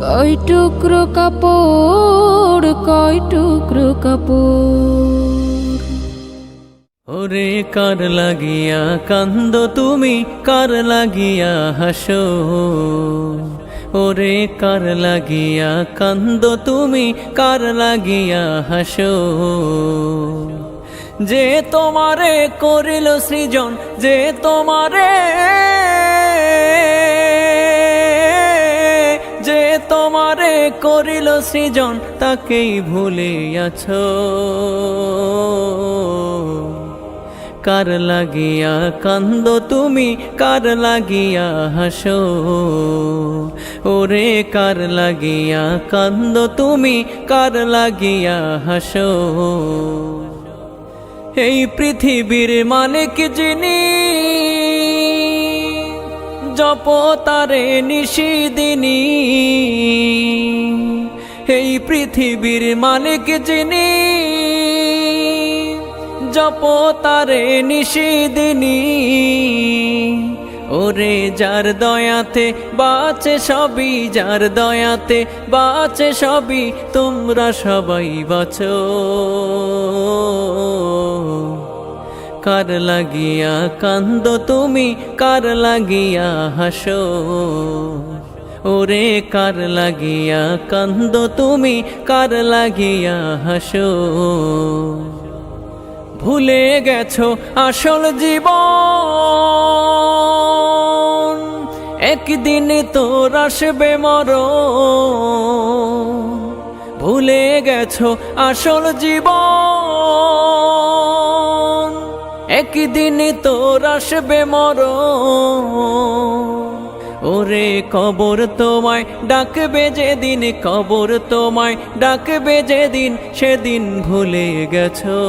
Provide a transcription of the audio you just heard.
কয় টুকরো কাপড়, কয় টুকরো কাপড়? ওরে কার লাগিয়া কান্দ তুমি, কার লাগিয়া হাসো? ওরে কার লাগিয়া কান্দ তুমি, কার লাগিয়া হাসো? যে তোমারে করিল সৃজন, যে তোমারে করিল সৃজন, তাকেই ভুলে আছ কার লাগিয়া কান্দ তুমি, কার লাগিয়া হাসো? ওরে, কার লাগিয়া কান্দ তুমি, কার লাগিয়া হাসো? এই পৃথিবীর মালিক যিনি জপ তারে নিশিদিনী পৃথিবীর মালিক যিনি, জপ তারে নিশিদিনী ওরে যার দয়াতে বাঁচে সবই, যার দয়াতে বাঁচে সবই, তোমরা সবাই বাঁচো। কার লাগিয়া কান্দ তুমি, কার লাগিয়া হাসো। ওরে কার লাগিয়া কান্দ তুমি? কার লাগিয়া হাসো? ভুলে গেছো আসল জীবন? একদিন তোর আসবে মর ভুলে গেছো আসল জীবন? একদিন তোর আসবে মর ওরে কবর তোমায় ডাকবে যেদিন কবর তোমায় ডাকবে যেদিন সেদিন ভুলে গেছো।